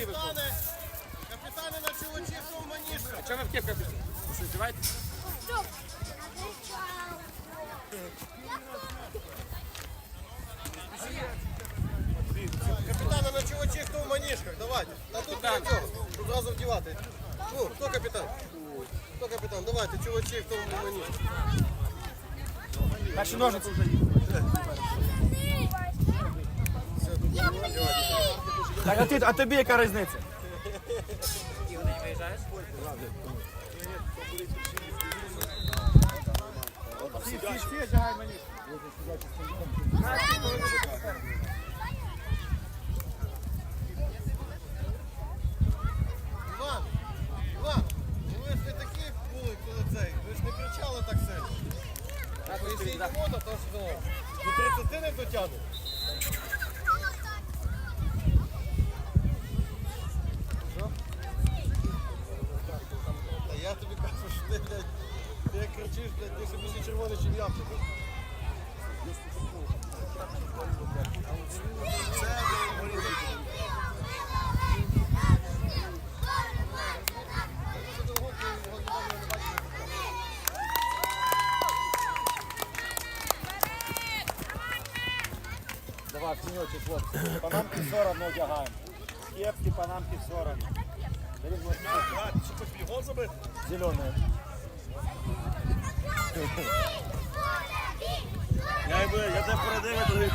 Всі виходять. Капітани, капітани на чувачів в манішка. А чого ви в кепках пішли? Що, здіваєте? Капітани на чувачів, хто в манішках, давайте. А тут цього, щоб зразу вдівати. Ну, хто капітан? Хто капітан? Давайте, чувачі, хто в манішках. Перші ножниці вже є. Все, тут вдівати. Так, а, ти, а тобі яка різниця? Іван, Іван, ну ви ж не такі були, коли цей, ви ж не кричали так сильно. Всі мода, то ж ну, до 30 не дотягнуть. Що? Та я тобі кажу, що ти, блядь, ти як кричиш, блядь, ти ще більше червоний, чим я. Давай, в тіньочі, хлопці. Панамки все одно одягаємо. Кепки, панамки все одно. Беріть вот Що хоч бігом забити? Зеленые. Я, я тебе передаю, я тобі